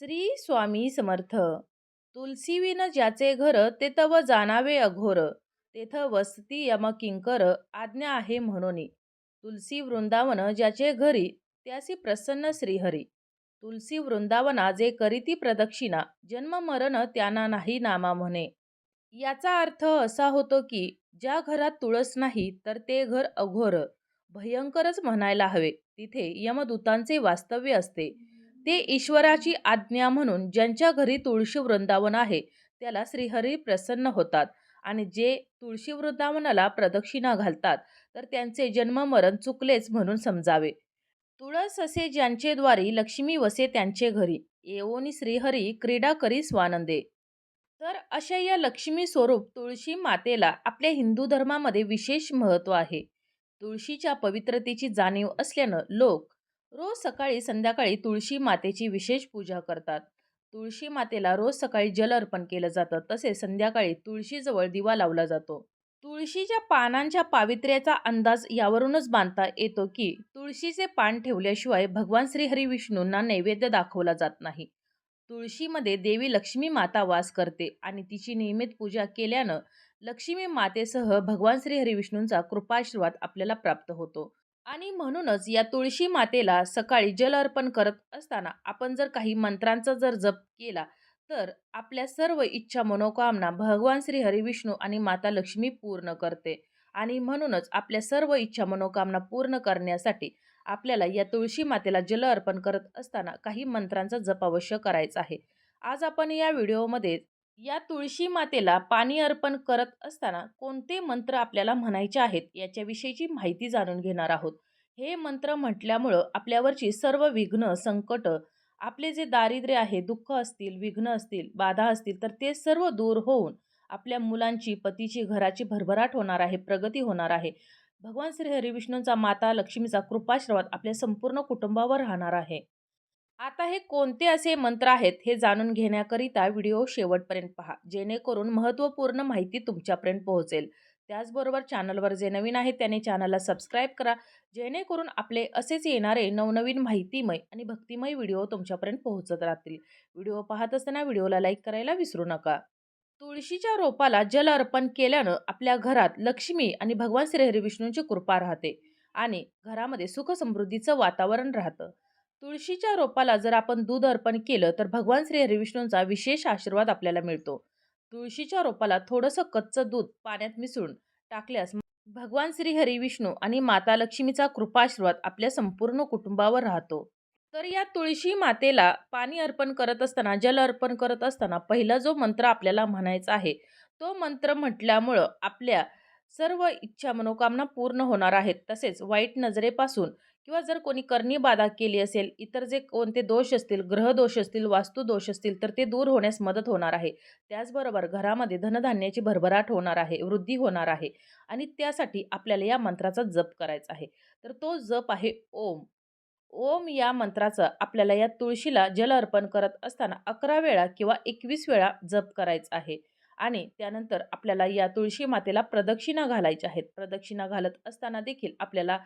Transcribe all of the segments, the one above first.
श्री स्वामी समर्थ. तुलसीविन ज्याचे घर ते तव जाणावे अघोर. तेथ वसती यम किंकर आज्ञा आहे म्हणून. तुलसी वृंदावन ज्याचे घरी त्यासी प्रसन्न श्रीहरी. तुलसी वृंदावना जे करीती प्रदक्षिणा जन्म मरण त्यांना नाही नामा म्हणे. याचा अर्थ असा होतो की ज्या घरात तुळस नाही तर ते घर अघोर. भयंकरच म्हणायला हवे तिथे यमदूतांचे वास्तव्य असते. ते ईश्वराची आज्ञा म्हणून ज्यांच्या घरी तुळशी वृंदावन आहे त्याला श्रीहरी प्रसन्न होतात. आणि जे तुळशी वृंदावनाला प्रदक्षिणा घालतात तर त्यांचे जन्ममरण चुकलेच म्हणून समजावे. तुळस असे ज्यांचे द्वारी लक्ष्मी वसे त्यांचे घरी येऊनी श्रीहरी क्रीडा करी स्वानंदे. तर अशा या लक्ष्मी स्वरूप तुळशी मातेला आपल्या हिंदू धर्मामध्ये विशेष महत्त्व आहे. तुळशीच्या पवित्रतेची जाणीव असल्यानं लोक रोज सकाळी संध्याकाळी तुळशी मातेची विशेष पूजा करतात. तुळशी मातेला रोज सकाळी जल अर्पण केलं जातं तसेच संध्याकाळी तुळशीजवळ दिवा लावला जातो. तुळशीच्या पानांच्या पावित्र्याचा अंदाज यावरूनच बांधता येतो की तुळशीचे पान ठेवल्याशिवाय भगवान श्रीहरी विष्णूंना नैवेद्य दाखवला जात नाही. तुळशीमध्ये देवी लक्ष्मी माता वास करते आणि तिची नियमित पूजा केल्यानं लक्ष्मी मातेसह भगवान श्रीहरी विष्णूंचा कृपाशीर्वाद आपल्याला प्राप्त होतो. आणि म्हणूनच या तुळशी मातेला सकाळी जल अर्पण करत असताना आपण जर काही मंत्रांचा जर जप केला तर आपल्या सर्व इच्छा मनोकामना भगवान श्री हरिविष्णू आणि माता लक्ष्मी पूर्ण करते. आणि म्हणूनच आपल्या सर्व इच्छा मनोकामना पूर्ण करण्यासाठी आपल्याला या तुळशी मातेला जल अर्पण करत असताना काही मंत्रांचा जप अवश्य करायचा आहे. आज आपण या व्हिडिओमध्ये या तुळशी मातेला पाणी अर्पण करत असताना कोणते मंत्र आपल्याला म्हणायचे आहेत याच्याविषयीची माहिती जाणून घेणार आहोत. हे मंत्र म्हटल्यामुळं आपल्यावरची सर्व विघ्न संकट आपले जे दारिद्र्य आहे दुःख असतील विघ्न असतील बाधा असतील तर ते सर्व दूर होऊन आपल्या मुलांची पतीची घराची भरभराट होणार आहे प्रगती होणार आहे. भगवान श्री हरिविष्णूंचा माता लक्ष्मीचा कृपाश्रवाद आपल्या संपूर्ण कुटुंबावर राहणार आहे. आता हे कोणते असे मंत्र आहेत हे जाणून घेण्याकरिता व्हिडिओ शेवटपर्यंत पहा. जेणेकरून महत्त्वपूर्ण माहिती तुमच्यापर्यंत पोहोचेल. त्याचबरोबर चॅनलवर जे नवीन आहेत त्याने चॅनलला सबस्क्राईब करा. जेणेकरून आपले असेच येणारे नवनवीन माहितीमय आणि भक्तिमय व्हिडिओ तुमच्यापर्यंत पोहोचत राहतील. व्हिडिओ पाहत असताना व्हिडिओला लाईक करायला विसरू नका. तुळशीच्या रोपाला जल अर्पण केल्यानं आपल्या घरात लक्ष्मी आणि भगवान श्रीहरी विष्णूंची कृपा राहते आणि घरामध्ये सुख समृद्धीचं वातावरण राहतं. तुळशीच्या रोपाला जर आपण दूध अर्पण केलं तर भगवान श्री हरिविष्णूंचा विशेष आशीर्वाद आपल्याला मिळतो. तुळशीच्या रोपाला थोडंसं कच्चं दूध पाण्यात मिसळून टाकल्यास भगवान श्री हरिविष्णू आणि माता लक्ष्मीचा कृपाशीर्वाद आपल्या संपूर्ण कुटुंबावर राहतो. तर या तुळशी मातेला पाणी अर्पण करत असताना जल अर्पण करत असताना पहिला जो मंत्र आपल्याला म्हणायचा आहे तो मंत्र म्हटल्यामुळं आपल्या सर्व इच्छा मनोकामना पूर्ण होणार आहेत. तसेच वाईट नजरेपासून किंवा जर कोणी करणी बाधा केली असेल इतर जे कोणते दोष असतील ग्रहदोष असतील वास्तुदोष असतील तर ते दूर होण्यास मदत होणार आहे. त्याचबरोबर घरामध्ये धनधान्याची भरभराट होणार आहे वृद्धी होणार आहे आणि त्यासाठी आपल्याला या मंत्राचा जप करायचा आहे. तर तो जप आहे ओम. ओम या मंत्राचं आपल्याला या तुळशीला जल अर्पण करत असताना अकरा वेळा किंवा एकवीस वेळा जप करायचा आहे. आणि त्यानंतर आपल्याला या तुळशी मातेला प्रदक्षिणा घालायच्या आहेत. प्रदक्षिणा घालत असताना देखील आपल्याला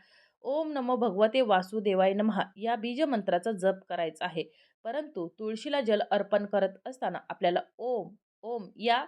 ओम नमो भगवते वासुदेवाय नमहा या बीजमंत्राचा जप करायचा आहे. परंतु तुळशीला जल अर्पण करत असताना आपल्याला ओम ओम या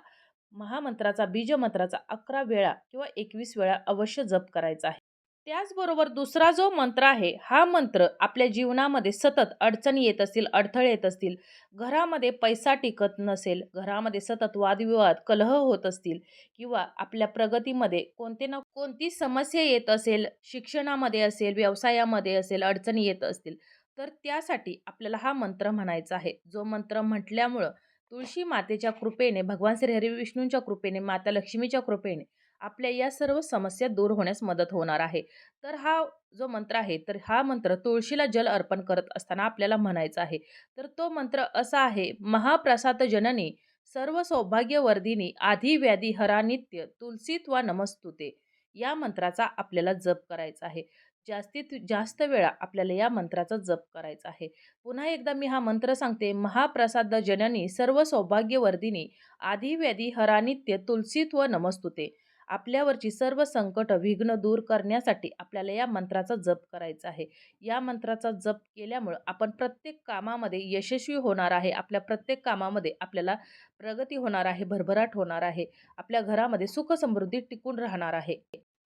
महामंत्राचा बीजमंत्राचा अकरा वेळा किंवा एकवीस वेळा अवश्य जप करायचा आहे. त्याचबरोबर दुसरा जो मंत्र आहे हा मंत्र आपल्या जीवनामध्ये सतत अडचणी येत असतील अडथळे येत असतील घरामध्ये पैसा टिकत नसेल घरामध्ये सतत वादविवाद कलह होत असतील किंवा आपल्या प्रगतीमध्ये कोणते ना कोणती समस्या येत असेल शिक्षणामध्ये असेल व्यवसायामध्ये असेल अडचणी येत असतील तर त्यासाठी आपल्याला हा मंत्र म्हणायचा आहे. जो मंत्र म्हटल्यामुळं तुळशी मातेच्या कृपेने भगवान श्री हरी विष्णूंच्या कृपेने माता लक्ष्मीच्या कृपेने आपल्या या सर्व समस्या दूर होण्यास मदत होणार आहे. तर हा जो मंत्र आहे तर हा मंत्र तुळशीला जल अर्पण करत असताना आपल्याला म्हणायचा आहे. तर तो मंत्र असा आहे महाप्रसाद जननी सर्व सौभाग्यवर्धिनी आधी व्याधी हरानित्य तुलसीत्वा नमस्तुते. या मंत्राचा आपल्याला जप करायचा आहे. जास्तीत जास्त वेळा आपल्याला या मंत्राचा जप करायचा आहे. पुन्हा एकदा मी हा मंत्र सांगते महाप्रसाद जननी सर्व सौभाग्यवर्धिनी आधी व्याधी हरानित्य तुलसीत्व नमस्तुते. आपल्यावरची सर्व संकट विघ्न दूर करण्यासाठी आपल्याला या मंत्राचा जप करायचा आहे. या मंत्राचा जप केल्यामुळं आपण प्रत्येक कामामध्ये यशस्वी होणार आहे. आपल्या प्रत्येक कामामध्ये आपल्याला प्रगती होणार आहे. भरभराट होणार आहे. आपल्या घरामध्ये सुखसमृद्धी टिकून राहणार आहे.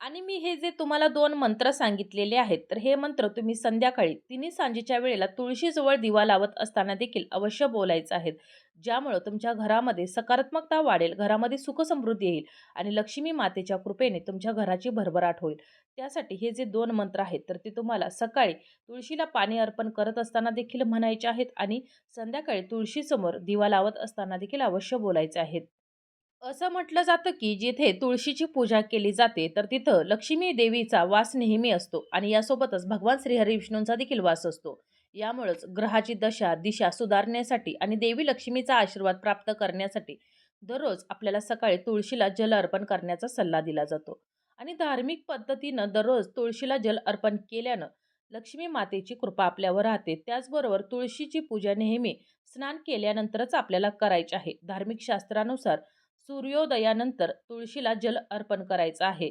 आणि मी हे जे तुम्हाला दोन मंत्र सांगितलेले आहेत तर हे मंत्र तुम्ही संध्याकाळी तिन्ही सांजेच्या वेळेला तुळशीजवळ दिवा लावत असताना देखील अवश्य बोलायचं आहेत. ज्यामुळं तुमच्या घरामध्ये सकारात्मकता वाढेल घरामध्ये सुखसमृद्धी येईल आणि लक्ष्मी मातेच्या कृपेने तुमच्या घराची भरभराट होईल. त्यासाठी हे जे दोन मंत्र आहेत तर ते तुम्हाला सकाळी तुळशीला पाणी अर्पण करत असताना देखील म्हणायचे आहेत आणि संध्याकाळी तुळशीसमोर दिवा लावत असताना देखील अवश्य बोलायचे आहेत. असं म्हटलं जातं की जिथे तुळशीची पूजा केली जाते तर तिथं लक्ष्मी देवीचा वास नेहमी असतो आणि यासोबतच भगवान श्रीहरी विष्णूंचा देखील वास असतो. यामुळंच ग्रहाची दशा दिशा सुधारण्यासाठी आणि देवी लक्ष्मीचा आशीर्वाद प्राप्त करण्यासाठी दररोज आपल्याला सकाळी तुळशीला जल अर्पण करण्याचा सल्ला दिला जातो. आणि धार्मिक पद्धतीनं दररोज तुळशीला जल अर्पण केल्यानं लक्ष्मी मातेची कृपा आपल्यावर राहते. त्याचबरोबर तुळशीची पूजा नेहमी स्नान केल्यानंतरच आपल्याला करायची आहे. धार्मिक शास्त्रानुसार सूर्योदयानंतर तुळशीला जल अर्पण करायचं आहे.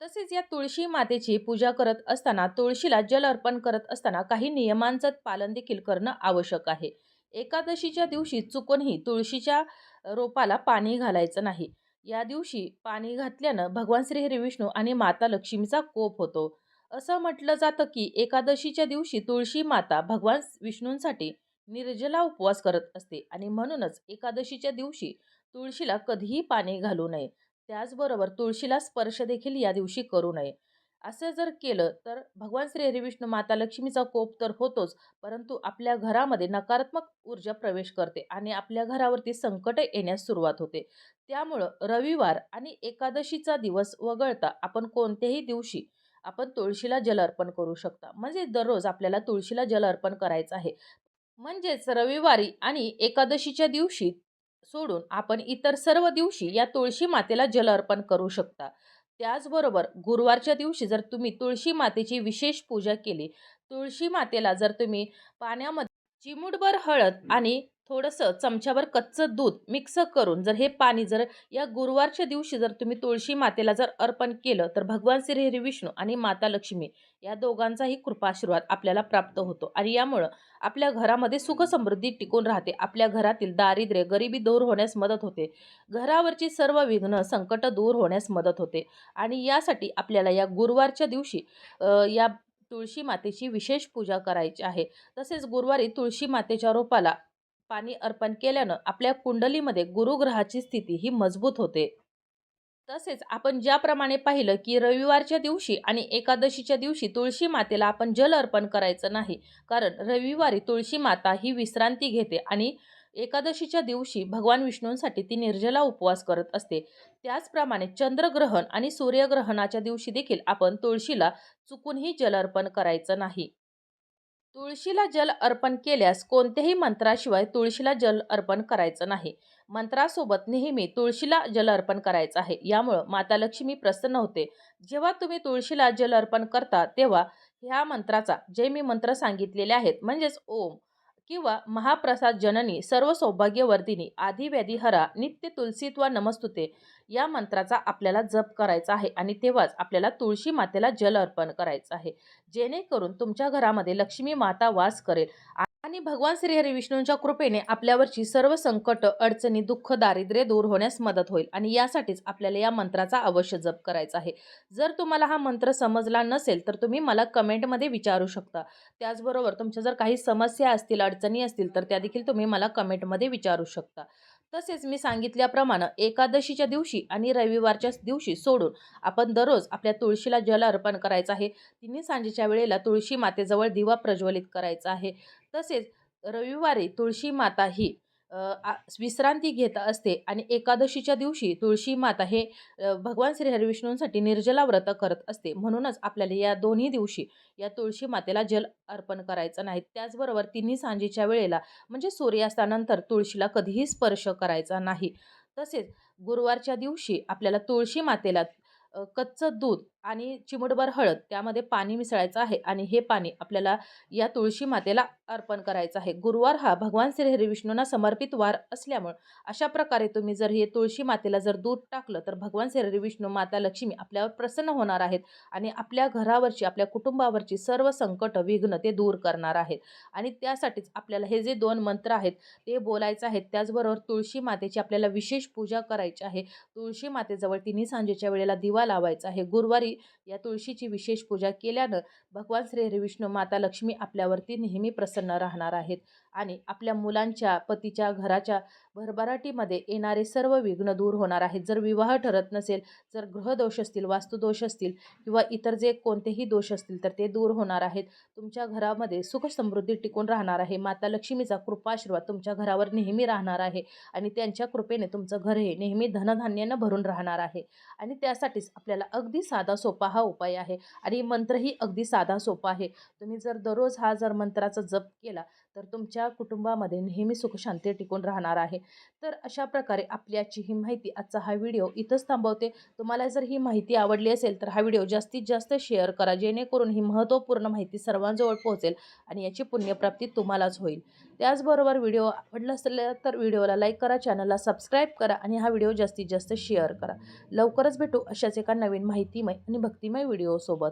तसेच या तुळशी मातेची पूजा करत असताना तुळशीला जल अर्पण करत असताना काही नियमांचं पालन देखील करणं आवश्यक आहे. एकादशीच्या दिवशी चुकूनही तुळशीच्या रोपाला पाणी घालायचं नाही. या दिवशी पाणी घातल्यानं भगवान श्री हरी विष्णू आणि माता लक्ष्मीचा कोप होतो. असं म्हटलं जातं की एकादशीच्या दिवशी तुळशी माता भगवान विष्णूंसाठी निर्जला उपवास करत असते आणि म्हणूनच एकादशीच्या दिवशी तुळशीला कधीही पाणी घालू नये. त्याचबरोबर तुळशीला स्पर्श देखील या दिवशी करू नये. असं जर केलं तर भगवान श्री हरिविष्णू माता लक्ष्मीचा कोप तर होतोच परंतु आपल्या घरामध्ये नकारात्मक ऊर्जा प्रवेश करते आणि आपल्या घरावरती संकट येण्यास सुरुवात होते. त्यामुळं रविवार आणि एकादशीचा दिवस वगळता आपण कोणत्याही दिवशी आपण तुळशीला जल अर्पण करू शकता. म्हणजे दररोज आपल्याला तुळशीला जल अर्पण करायचं आहे. म्हणजेच रविवारी आणि एकादशीच्या दिवशी सोडून आपण इतर सर्व दिवशी या तुळशी मातेला जल अर्पण करू शकता. त्याचबरोबर गुरुवारच्या दिवशी जर तुम्ही तुळशी मातेची विशेष पूजा केली तुळशी मातेला जर तुम्ही पाण्यामध्ये चिमूटभर हळद आणि थोडंसं चमच्यावर कच्चं दूध मिक्स करून जर हे पाणी जर या गुरुवारच्या दिवशी जर तुम्ही तुळशी मातेला जर अर्पण केलं तर भगवान श्री हरी विष्णू आणि माता लक्ष्मी या दोघांचाही कृपाशीर्वाद आपल्याला प्राप्त होतो. आणि यामुळं आपल्या घरामध्ये सुखसमृद्धी टिकून राहते. आपल्या घरातील दारिद्र्य गरिबी दूर होण्यास मदत होते. घरावरची सर्व विघ्न संकट दूर होण्यास मदत होते. आणि यासाठी आपल्याला या गुरुवारच्या दिवशी या तुळशी मातेची विशेष पूजा करायची आहे. तसेच गुरुवारी तुळशी मातेच्या रोपाला पाणी अर्पण केल्यानं आपल्या कुंडलीमध्ये गुरुग्रहाची स्थिती ही मजबूत होते. तसेच आपण ज्याप्रमाणे पाहिलं की रविवारच्या दिवशी आणि एकादशीच्या दिवशी तुळशी मातेला आपण जल अर्पण करायचं नाही कारण रविवारी तुळशी माता ही विश्रांती घेते आणि एकादशीच्या दिवशी भगवान विष्णूंसाठी ती निर्जला उपवास करत असते. त्याचप्रमाणे चंद्रग्रहण आणि सूर्यग्रहणाच्या दिवशी देखील आपण तुळशीला चुकूनही जल अर्पण करायचं नाही. तुळशीला जल अर्पण केल्यास कोणत्याही मंत्राशिवाय तुळशीला जल अर्पण करायचं नाही. मंत्रासोबत नेहमी तुळशीला जल अर्पण करायचं आहे. यामुळं माता लक्ष्मी प्रसन्न होते. जेव्हा तुम्ही तुळशीला जल अर्पण करता तेव्हा ह्या मंत्राचा जे मी मंत्र सांगितलेले आहेत म्हणजेच ओम किंवा महाप्रसाद जननी सर्व सौभाग्यवर्धिनी आधी व्याधी हरा नित्य तुलसीत्वा नमस्तुते या मंत्राचा आपल्याला जप करायचा आहे आणि तेव्हाच आपल्याला तुळशी मातेला जल अर्पण करायचं आहे. जेणेकरून तुमच्या घरामध्ये लक्ष्मी माता वास करेल. आणि भगवान श्रीहरी विष्णूंच्या कृपेने आपल्यावरची सर्व संकट अडचणी दुःख दारिद्र्य दूर होण्यास मदत होईल आणि यासाठीच आपल्याला या मंत्राचा अवश्य जप करायचा आहे. जर तुम्हाला हा मंत्र समजला नसेल तर तुम्ही मला कमेंटमध्ये विचारू शकता. त्याचबरोबर तुमच्या जर काही समस्या असतील अडचणी असतील तर त्या देखील तुम्ही मला कमेंटमध्ये विचारू शकता. तसेच मी सांगितल्याप्रमाणे एकादशीच्या दिवशी आणि रविवारच्या दिवशी सोडून आपण दररोज आपल्या तुळशीला जल अर्पण करायचं आहे. तिन्ही सांजेच्या वेळेला तुळशी मातेजवळ दिवा प्रज्वलित करायचा आहे. तसेच रविवारी तुळशी माता ही विश्रांती घेत असते आणि एकादशीच्या दिवशी तुळशी माता हे भगवान श्री हरिविष्णूंसाठी निर्जला व्रत करत असते. म्हणूनच आपल्याला या दोन्ही दिवशी या तुळशी मातेला जल अर्पण करायचं नाही. त्याचबरोबर तिन्ही सांजेच्या वेळेला म्हणजे सूर्यास्तानंतर तुळशीला कधीही स्पर्श करायचा नाही. तसेच गुरुवारच्या दिवशी आपल्याला तुळशी मातेला कच्चं दूध आणि चिमूटभर हळद त्यामध्ये पाणी मिसळायचं आहे आणि हे पाणी आपल्याला या तुळशी मातेला अर्पण करायचं आहे. गुरुवार हा भगवान श्री हरी विष्णूंना समर्पित वार असल्यामुळं अशा प्रकारे तुम्ही जर हे तुळशी मातेला जर दूध टाकलं तर भगवान श्री हरी विष्णू माता लक्ष्मी आपल्यावर प्रसन्न होणार आहेत आणि आपल्या घरावरची आपल्या कुटुंबावरची सर्व संकट विघ्न ते दूर करणार आहेत. आणि त्यासाठीच आपल्याला हे जे दोन मंत्र आहेत ते बोलायचं आहेत त्याचबरोबर तुळशी मातेची आपल्याला विशेष पूजा करायची आहे. तुळशी मातेजवळ तिन्ही सांजेच्या वेळेला दिवा लावायचा आहे. गुरुवारी या तुळशीची विशेष पूजा केल्यानं भगवान श्री हरी विष्णू माता लक्ष्मी आपल्यावरती नेहमी प्रसन्न राहणार आहेत. आणि आपल्या मुलांच्या पतीच्या घराच्या भरभराटीमध्ये येणारे सर्व विघ्न दूर होणार आहेत. जर विवाह ठरत नसेल जर ग्रहदोष असतील वास्तुदोष असतील किंवा इतर जे कोणतेही दोष असतील तर ते दूर होणार आहेत. तुमच्या घरामध्ये सुख समृद्धी टिकून राहणार आहे. माता लक्ष्मीचा कृपाशीर्वाद तुमच्या घरावर नेहमी राहणार आहे आणि त्यांच्या कृपेने तुमचं घर हे नेहमी धनधान्यानं भरून राहणार आहे. आणि त्यासाठीच आपल्याला अगदी साधा सोपा हा उपाय आहे. आणि मंत्रही अगदी साधा सोपा आहे. तुम्ही जर दररोज हा जर मंत्राचा जप केला तर तुमच्या कुटुंबामध्ये नेहमी सुखशांती टिकून राहणार आहे. तर अशा प्रकारे आपल्याची ही माहिती आजचा हा व्हिडिओ इथंच थांबवते. तुम्हाला जर ही माहिती आवडली असेल तर हा व्हिडिओ जास्तीत जास्त शेअर करा जेणेकरून ही महत्त्वपूर्ण माहिती सर्वांजवळ पोहोचेल आणि याची पुण्यप्राप्ती तुम्हालाच होईल. त्याचबरोबर व्हिडिओ आवडला असेल तर व्हिडिओला लाईक करा चॅनलला सबस्क्राईब करा आणि हा व्हिडिओ जास्तीत जास्त शेअर करा. लवकरच भेटू अशाच एका नवीन माहितीमय आणि भक्तिमय व्हिडिओसोबत.